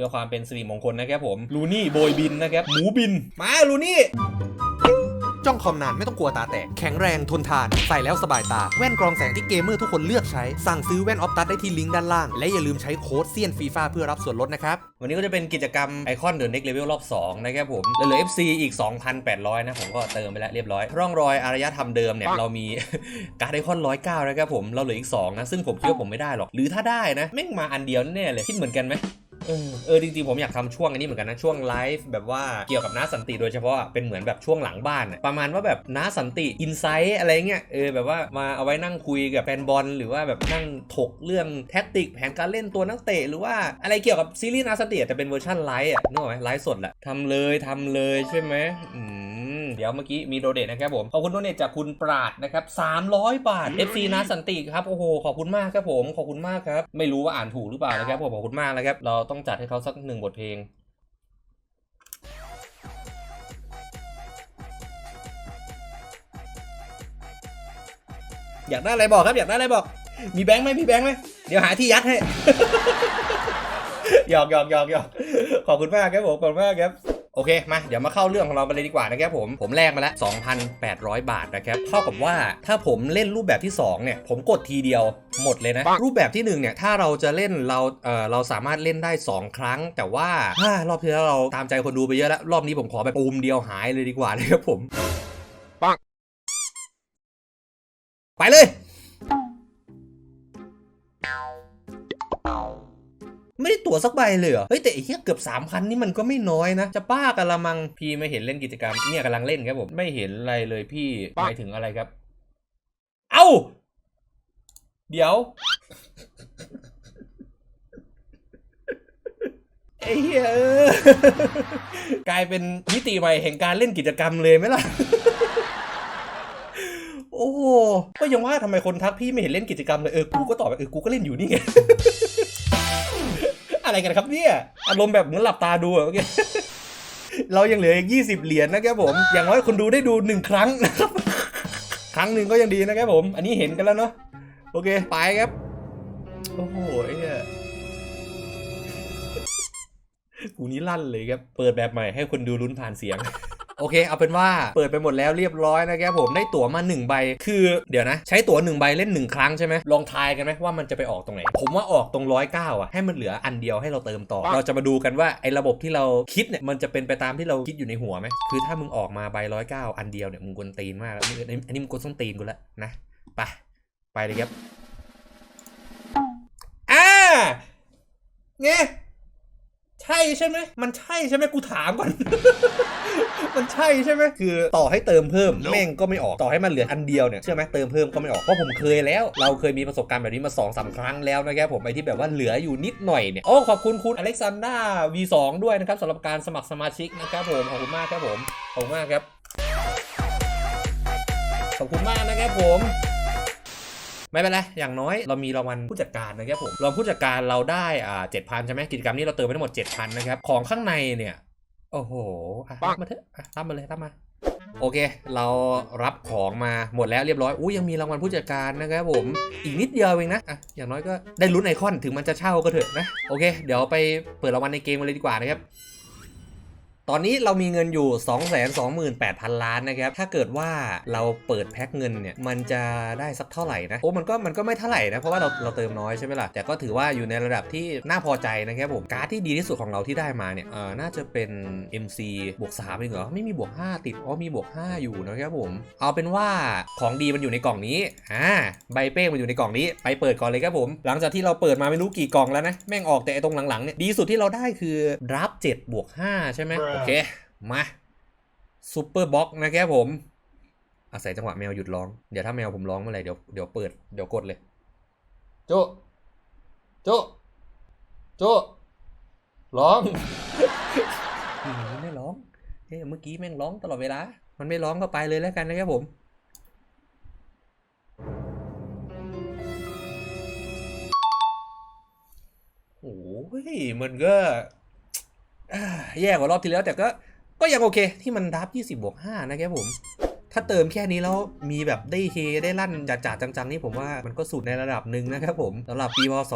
พื่อความเป็นสิริมงคลนะครับผมลูนี่โบยบินนะครับหมูบิน มาลูนี่จ้องคอมนานไม่ต้องกลัวตาแตก แข็งแรงทนทาน ใส่แล้วสบายตา แว่นกรองแสงที่เกมเมอร์ทุกคนเลือกใช้ สั่งซื้อแว่นออฟตัสได้ที่ลิงก์ด้านล่าง และอย่าลืมใช้โค้ดเซียนฟีฟ่าเพื่อรับส่วนลดนะครับ วันนี้ก็จะเป็นกิจกรรมไอคอนเดินเน็กเลเวลรอบ 2 นะครับผมแล้วเหลือ FC อีก 2,800 นะ ผมก็เติมไปแล้วเรียบร้อย ร่องรอยอารยธรรมเดิมเนี่ย เรามีการ์ดไอคอน109นะครับผมเราเหลืออีก2นะซึ่งผมคิดว่าผมไม่ได้หรอก หรือถ้าได้นะแม่งมาอันเดียวแน่ๆเลยคิดเหมือนกันไหม เออเออจริงๆผมอยากทำช่วงอันนี้เหมือนกันนะช่วงไลฟ์แบบว่าเกี่ยวกับน้าสันติโดยเฉพาะเป็นเหมือนแบบช่วงหลังบ้าน ประมาณว่าแบบน้าสันติอินไซต์อะไรเงี้ยเออแบบว่ามาเอาไว้นั่งคุยกับแฟนบอลหรือว่าแบบนั่งถกเรื่องแท็กติกแผนการเล่นตัวนักเตะหรือว่าอะไรเกี่ยวกับซีรีส์น้าสันติแต่เป็นเวอร์ชันไลฟ์อะนึกออกไหมไลฟ์สดแหละทำเลยทำเลยใช่ไหมอืม เดี๋ยวเมื่อกี้มีโดเดทนะครับผมขอบคุณโดเดทจากคุณปราดนะครับ300 บาท FC นาสันติครับโอ้โหขอบคุณมากครับผมขอบคุณมากครับไม่รู้ว่าอ่านถูกหรือเปล่านะครับผมขอบคุณมากนะครับเราต้องจัดให้เขาสักหนึ่งบทเพลงอยากได้อะไรบอกครับอยากได้อะไรบอก มีแบงค์ไหมมีแบงค์ไหมเดี๋ยวหาที่ยัดให้หยอกหยอกหยอกหยอกขอบคุณมากครับผมขอบคุณมากครับ โอเคมาเดี๋ยวมาเข้าเรื่องของเรากันเลยดีกว่านะครับผมผมแลกมาแล้ว 2,800 บาทนะครับเท่ากับว่าถ้าผมเล่นรูปแบบที่ 2 เนี่ย ผมกดทีเดียวหมดเลยนะ รูปแบบที่ 1 เนี่ย ถ้าเราจะเล่นเราเออเราสามารถเล่นได้ 2 ครั้ง แต่ว่าอ่ารอบที่แล้วเราตามใจคนดูไปเยอะแล้ว รอบนี้ผมขอแบบปูมเดียวหายเลยดีกว่านะครับผมปังไปเลย ตั๋วสักใบเลยเหรอ เฮ้ยแต่ไอ้เหี้ยเกือบ3,000นี่มันก็ไม่น้อยนะ จะป้ากันละมัง พี่ไม่เห็นเล่นกิจกรรมเนี่ยกำลังเล่นครับผม ไม่เห็นอะไรเลยพี่หมายถึงอะไรครับ เอ้า เดี๋ยวไอ้เหี้ยเออกลายเป็นมิติใหม่แห่งการเล่นกิจกรรมเลยไหมล่ะโอ้โหก็ยังว่าทำไมคนทักพี่ไม่เห็นเล่นกิจกรรมเลยเออกูก็ตอบไปเออกูก็เล่นอยู่นี่ไง อะไรกันครับเนี่ย อารมณ์แบบเหมือนหลับตาดูอะเมื่อกี้เรายังเหลืออีกยี่สิบเหรียญนะครับผม อย่างน้อยคนดูได้ดูหนึ่งครั้งนะครับ ครั้งหนึ่งก็ยังดีนะครับผม อันนี้เห็นกันแล้วเนาะ โอเค ไปครับ โอ้โหเนี่ยกูนี้ลั่นเลยครับ เปิดแบบใหม่ให้คนดูลุ้นผ่านเสียง โอเค เอาเป็นว่าเปิดไปหมดแล้วเรียบร้อยนะครับผมได้ตั๋วมา1ใบคือเดี๋ยวนะ ใช้ตั๋ว1ใบเล่น 1 ครั้งใช่ไหมลองทายกันไหมว่ามันจะไปออกตรงไหน ผมว่าออกตรงร้อยเก้าอะให้มันเหลืออันเดียวให้เราเติมต่อ เราจะมาดูกันว่าไอ้ระบบที่เราคิดเนี่ยมันจะเป็นไปตามที่เราคิดอยู่ในหัวไหมคือถ้ามึงออกมาใบร้อยเก้าอันเดียวเนี่ยมึงกวนตีนมากแล้วอันนี้อันนี้มึงกวนส้นตีนกูแล้วนะไปไปเลยครับอ่าไงใช่ใช่ไหมมันใช่ใช่ไหมกูถามก่อน มันใช่ใช่ไหมคือต่อให้เติมเพิ่มแม่งก็ไม่ออกต่อให้มันเหลืออันเดียวเนี่ยเชื่อไหมเติมเพิ่มก็ไม่ออกเพราะผมเคยแล้ว เราเคยมีประสบการณ์แบบนี้มา2อสาครั้งแล้วนะครับผมไอที่แบบว่าเหลืออยู่นิดหน่อยเนี่ยโอ้ขอบคุณคุณอเล็กซานดรา V2 ด้วยนะครับสำหรับการสมัครสมาชิกนะครับผมขอบคุณมากครับผมขอบคุณมากครับขอบคุณมากนะครับผม ไม่เป็นไร อย่างน้อยเรามีรางวัลผู้จัดการนะครับผมรางวัลผู้จัดการเราได้อ่าเจ็ดพันใช่ไหมกิจกรรมนี้เราเติมไปทั้งหมดเจ็ดพันนะครับ ของข้างในเนี่ย โอ้โหอะรับมาเถอะอะรับมาเลยรับมาโอเค เรารับของมาหมดแล้วเรียบร้อย อุ้ยยังมีรางวัลผู้จัดการนะครับผม อีกนิดเดียวเองนะอะอย่างน้อยก็ได้ลุ้นไอคอนถึงมันจะเช่าก็เถอะนะ โอเค เดี๋ยวไปเปิดรางวัลในเกมกันเลยดีกว่านะครับ ตอนนี้เรามีเงินอยู่ 228,000 ล้านนะครับ ถ้าเกิดว่าเราเปิดแพ็คเงินเนี่ย มันจะได้สักเท่าไหร่นะ โอ้มันก็มันก็ไม่เท่าไหร่นะ เพราะว่าเราเราเติมน้อยใช่ไหมล่ะ แต่ก็ถือว่าอยู่ในระดับที่น่าพอใจนะครับผม การ์ดที่ดีที่สุดของเราที่ได้มาเนี่ย เออน่าจะเป็น MC บวก3เองเหรอ ไม่มีบวก 5 ติด อ๋อมีบวก 5 อยู่นะครับผม เอาเป็นว่าของดีมันอยู่ในกล่องนี้ อ่า ใบเป้งมันอยู่ในกล่องนี้ ไปเปิดก่อนเลยครับผม หลังจากที่เราเปิดมาไม่รู้กี่กล่องแล้วนะ แม่งออกแต่ตรงหลังๆเนี่ย ดีสุดที่เราได้คือรับ7บวก5ใช่ไหมเค มาซูเปอร์บ็อกนะครับผม อาศัยจังหวะแมวหยุดร้อง เดี๋ยวถ้าแมวผมร้องเมื่อไหร่เดี๋ยวเดี๋ยวเปิดเดี๋ยวกดเลย โจ โจ โจ ร้องอืมไม่ร้องเฮ้ยเมื่อกี้แม่งร้องตลอดเวลา มันไม่ร้องก็ไปเลยแล้วกันนะครับผมโอ้ยมันก็อ่า แย่กว่ารอบที่แล้วแต่ก็ก็ยังโอเคที่มันดับ20บวก5นะครับผม ถ้าเติมแค่นี้แล้วมีแบบได้เฮได้ลั่นจ่าๆจังๆ นี่ผมว่ามันก็สุดในระดับหนึ่งนะครับผมสำหรับปีพศ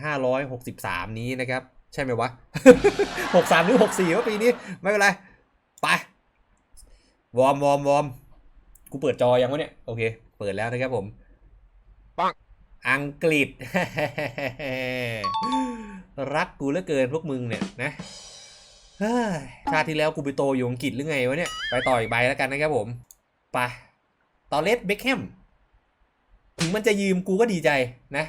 2563 นี้นะครับ ใช่ไหมวะหกสามหรือหกสี่วะปีนี้ ไม่เป็นไร ไป วอร์มวอร์มวอร์มกูเปิดจอยังวะเนี่ย โอเค เปิดแล้วนะครับผมปังอังกฤษ รักกูเหลือเกินพวกมึงเนี่ยนะเฮ้ย ชาติที่แล้วกูไปโตอยู่อังกฤษหรือไงวะเนี่ย ไปต่ออีกใบแล้วกันนะครับผม ไปตอเลสเบคแฮม ถึงมันจะยืมกูก็ดีใจนะ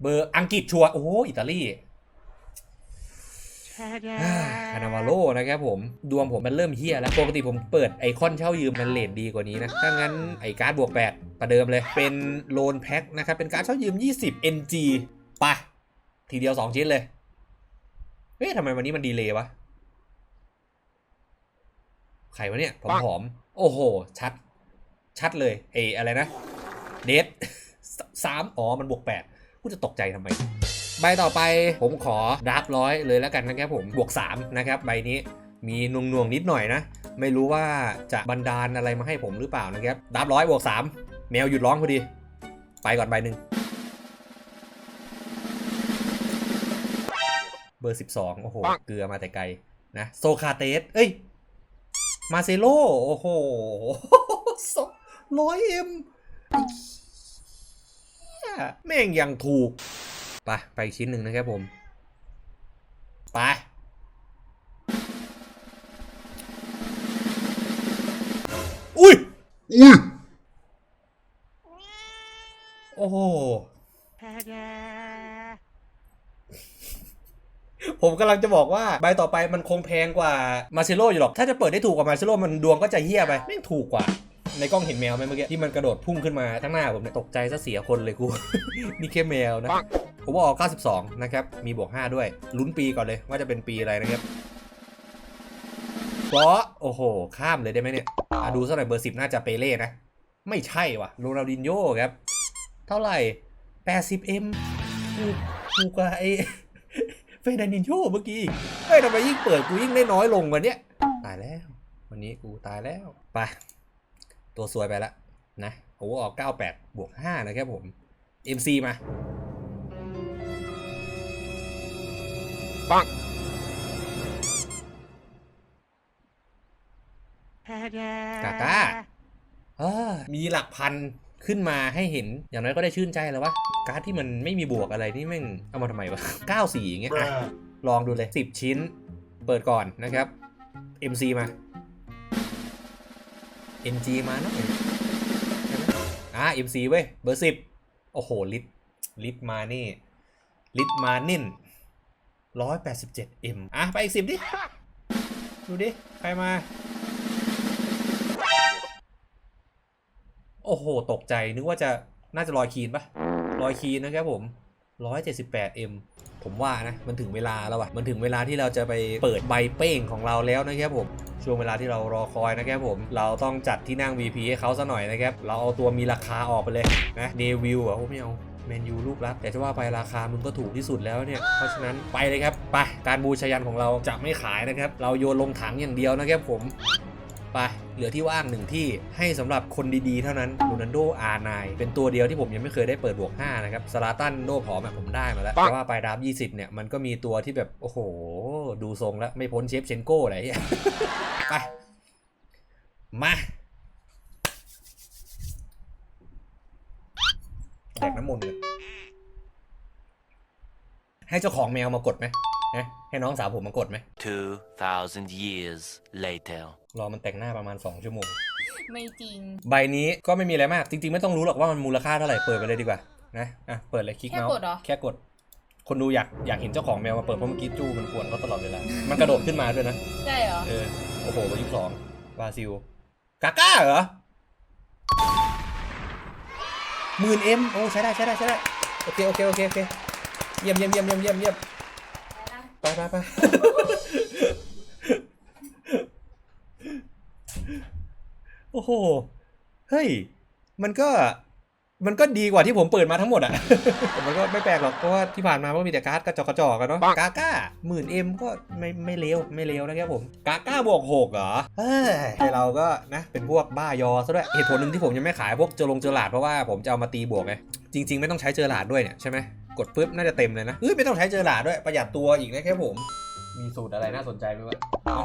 เบอร์อังกฤษชัวร์โอ้โหอิตาลีคานาวาโลนะครับผม ดวงผมมันเริ่มเฮี้ยแล้ว ปกติผมเปิดไอคอนเช่ายืมมันเลทดีกว่านี้นะ ถ้างั้นไอการ์ดบวก8ประเดิมเลย เป็นโลนแพ็คนะครับ เป็นการ์ดเช่ายืม 20 NG ไปะทีเดียว 2 ชิ้นเลย เฮ้ยทำไมวันนี้มันดีเลย์วะ ใครวะเนี่ยผอมๆโอ้โห ชัด ชัดเลยเออะไรนะ เดทสามอ๋อ มันบวกแปดกูจะตกใจทำไม ใบต่อไปผมขอดับร้อยเลยแล้วกันนะครับผมบวก 3 นะครับ ใบนี้มีนวงนวงๆนิดหน่อยนะ ไม่รู้ว่าจะบันดาลอะไรมาให้ผมหรือเปล่านะครับดับร้อยบวก 3 แมวหยุดร้องพอดี ไปก่อนใบหนึ่งเบอร์ 12 โอ้โห เกลือมาแต่ไกลนะ โซคาเตส เอ้ย มาเซโลโอ้โหร้อยเอ็มแม่งยังถูก ไป ไปอีกชิ้นหนึ่งนะครับผม ไป อุ้ย อุ้ย โอ้โห ผมกำลังจะบอกว่าใบต่อไปมันคงแพงกว่ามาเซโลอยู่หรอก ถ้าจะเปิดได้ถูกกว่ามาเซโลมันดวงก็จะเฮี้ยไปแม่ถูกกว่าในกล้องเห็นแมวไหมเมื่อกี้ที่มันกระโดดพุ่งขึ้นมาทั้งหน้าผมเนี่ยตกใจซะเสียคนเลยกู นี่แค่แมวนะ ผมว่าออก92 นะครับ มีบวก 5 ด้วย ลุ้นปีก่อนเลยว่าจะเป็นปีอะไรนะครับเพราะโอ้โห ข้ามเลยได้ไหมเนี่ยดูสักหน่อยเบอร์ 10 น่าจะเปเล่นะ ไม่ใช่ว่ะโรนัลดินโญ่ครับ เท่าไหร่ 80M ถูกถูกกว่าไอ้ ฟรนันดินโญ่เมื่อกี้อีกเฮ้ยทำไมยิ่งเปิดกูยิ่งได้น้อยลงวันเนี้ยตายแล้ว วันนี้กูตายแล้วไปตัวสวยไปละนะโอ้ออก98 บวก 5 นะครับผม MC มาปังกาก้าเอ้อมีหลักพัน ขึ้นมาให้เห็นอย่างน้อยก็ได้ชื่นใจแล้ววะการ์ดที่มันไม่มีบวกอะไรนี่แม่งเอามาทำไมวะ94อย่างเงี้ยอะลองดูเลย 10 ชิ้น เปิดก่อนนะครับ MC มา NG มาเนาะใช่ไหมอะ MC เว้ยเบอร์10โอ้โห ลิตลิตมานี่ ลิตมานิ่น 187M อะ ไปอีก10ดิ ดูดิ ใครมา โอ้โห ตกใจนึกว่าจะน่าจะลอยคีนปะลอยคีนนะครับผม 178M ผมว่านะ มันถึงเวลาแล้วว่ะมันถึงเวลาที่เราจะไปเปิดใบเป้งของเราแล้วนะครับผม ช่วงเวลาที่เรารอคอยนะครับผม เราต้องจัดที่นั่ง VP ให้เขาซะหน่อยนะครับ เราเอาตัวมีราคาออกไปเลยนะเนวิลอะโอ้ไม่เอาแมนยูลูกรักแต่จะว่าไปราคามึงก็ถูกที่สุดแล้วเนี่ย เพราะฉะนั้นไปเลยครับ ไป การบูชายันของเราจะไม่ขายนะครับ เราโยนลงถังอย่างเดียวนะครับผม ไปเหลือที่ว่างหนึ่งที่ให้สำหรับคนดีๆ เท่านั้นโรนันโดอาร์ไนเป็นตัวเดียวที่ผมยังไม่เคยได้เปิดบวก5นะครับสลาตันโดผอมอะผมได้มาแล้วปังแต่ว่าไปดับ20 เนี่ย มันก็มีตัวที่แบบ โอ้โห ดูทรงแล้ว ไม่พ้นเชฟเชนโก้อะไรอย่างเงี้ยไป มาแดกน้ำมนต์เลยให้เจ้าของแมวมากดไหม นะให้น้องสาวผมมากดไหม 2,000 years later. รอมันแต่งหน้าประมาณ 2 ชั่วโมง ไม่จริง ใบนี้ก็ไม่มีอะไรมาก จริง ๆ ไม่ต้องรู้หรอกว่ามันมูลค่าเท่าไหร่ เปิดไปเลยดีกว่านะ อะ เปิดเลยคลิกแค่เมาส์กดเหรอ แค่กด คนดูอยากอยากเห็นเจ้าของแมวมาเปิดเพราะเมื่อกี้จู้มันกวนเขาตลอดเวลา มันกระโดดขึ้นมาด้วยนะใช่เหรอ เออ โอ้โหวันที่สองบราซิล กาก้าเหรอหมื่นเอ็มโอ้ใช้ได้ใช้ได้ใช้ได้ โอเคโอเคโอเคโอเค เยี่ยมเยี่ยมเยี่ยมเยี่ยมเยี่ยมเยี่ยม ไปไปไปโอ้โห เฮ้ย มันก็ มันก็ดีกว่าที่ผมเปิดมาทั้งหมดอะแต่มันก็ไม่แปลกหรอก เพราะว่าที่ผ่านมาก็มีแต่การ์ดกระจอกกระจอกกันเนาะปังกาก้าหมื่นเอ็มก็ไม่ไม่เลวไม่เลวนะครับผม กาก้าบวกหกเหรอ เฮ้ยไอ้เราก็นะ เป็นพวกบ้ายอซะด้วย เหตุผลหนึ่งที่ผมยังไม่ขายพวกเจอลงเจอหลาดเพราะว่าผมจะเอามาตีบวกไง จริง ๆ ไม่ต้องใช้เจอหลาดด้วยเนี่ยใช่ไหมกดปุ๊บน่าจะเต็มเลยนะเฮ้ยไม่ต้องใช้เจอหลาดด้วยประหยัดตัวอีกนะครับผม มีสูตรอะไรน่าสนใจไหมวะเอ้า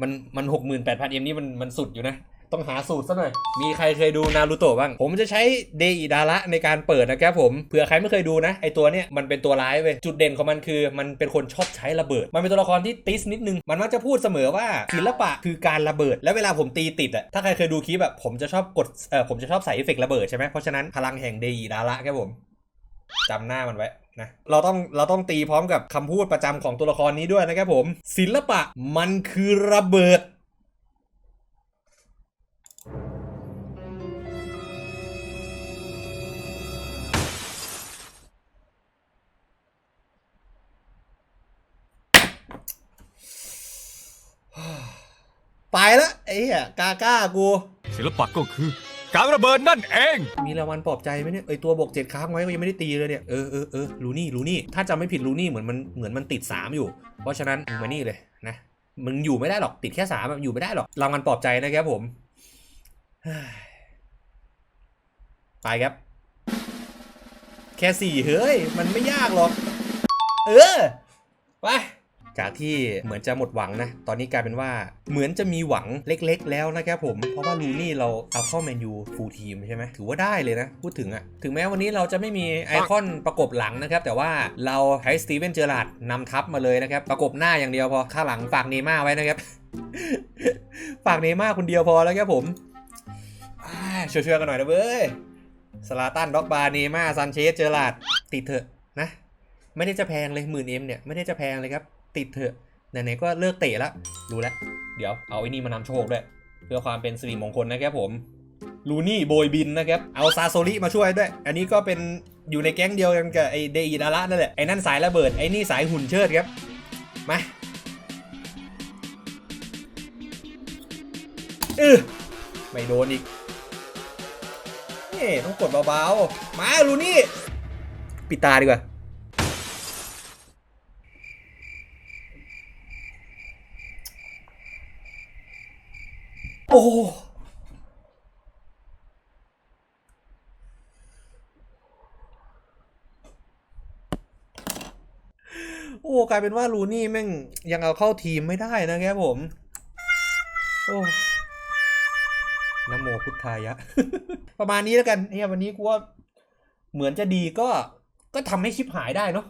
มันมันหกหมื่นแปดพันเอ็มนี่มันมันสุดอยู่นะ ต้องหาสูตรซะหน่อย มีใครเคยดูนารูโตะบ้าง ผมจะใช้เดอิดาระในการเปิดนะครับผม เผื่อใครไม่เคยดูนะ ไอตัวเนี้ยมันเป็นตัวร้ายเว้ย จุดเด่นของมันคือ มันเป็นคนชอบใช้ระเบิด มันเป็นตัวละครที่ติสนิดนึง มันมักจะพูดเสมอว่าศิลปะคือการระเบิด แล้วเวลาผมตีติดอะถ้าใครเคยดูคลิปแบบผมจะชอบกด เออผมจะชอบใส่เอฟเฟกต์ระเบิดใช่ไหมเพราะฉะนั้นพลังแห่งเดอิดาระครับผมจำหน้ามันไว้นะเราต้องเราต้องตีพร้อมกับคำพูดประจำของตัวละครนี้ด้วยนะครับผม ศิลปะมันคือระเบิด ละไอ้เหี้ยกาก้ากูศิลปะก็คือ การระเบิดนั่นเอง มีรางวัลปลอบใจไหมเนี่ยไอตัวบวกเจ็ดค้างไว้ก็ยังไม่ได้ตีเลยเนี่ยเออเออเออลูนี่ลูนี่ถ้าจำไม่ผิดลูนี่เหมือนมันเหมือนมันติด 3 อยู่ เพราะฉะนั้นมึงมานี่เลยนะมึงอยู่ไม่ได้หรอกติดแค่สามอะอยู่ไม่ได้หรอกรางวัลปลอบใจนะครับผมเฮ้ยไปครับ แค่สี่เฮ้ย มันไม่ยากหรอก เออ ไป จากที่เหมือนจะหมดหวังนะ ตอนนี้กลายเป็นว่าเหมือนจะมีหวังเล็กๆ แล้วนะครับผม เพราะว่าลูนี่เราเอาเข้าแมนยูฟูลทีมใช่ไหมถือว่าได้เลยนะ พูดถึงอะถึงแม้วันนี้เราจะไม่มีไอคอนประกบหลังนะครับ แต่ว่าเราใช้สตีเวนเจอร์ลาดนำทัพมาเลยนะครับ ประกบหน้าอย่างเดียวพอข้างหลังฝากเนม่าไว้นะครับ ฝากเนม่าคนเดียวพอแล้วครับผมช่วยๆกันหน่อยนะเว้ยสลาตันด็อกบาเนม่าซันเชสเจอร์ลาดติดเถอะนะ ไม่ได้จะแพงเลยหมื่นเอ็มเนี่ยไม่ได้จะแพงเลยครับ ติดเถอะไหนๆก็เลิกเตะแล้วรู้แล้ว เดี๋ยวเอาไอ้นี่มานำโชคด้วย เพื่อความเป็นสิริมงคลนะครับผมลูนี่โบยบินนะครับ เอาซาโซริมาช่วยด้วย อันนี้ก็เป็นอยู่ในแก๊งเดียวกันกับไอเดอิดาระนั่นแหละ ไอ้นั่นสายระเบิด ไอ้นี่สายหุ่นเชิดครับ มาเออไม่โดนอีกนี่ต้องกดเบาๆ มาลูนี่ ปิดตาดีกว่า โอ้ โอ้กลายเป็นว่าลูนี่แม่งยังเอาเข้าทีมไม่ได้นะครับผม โอ้นะโมพุทธายะ ประมาณนี้แล้วกันเฮียวันนี้กูว่าเหมือนจะดีก็ก็ทำให้ชิปหายได้เนาะ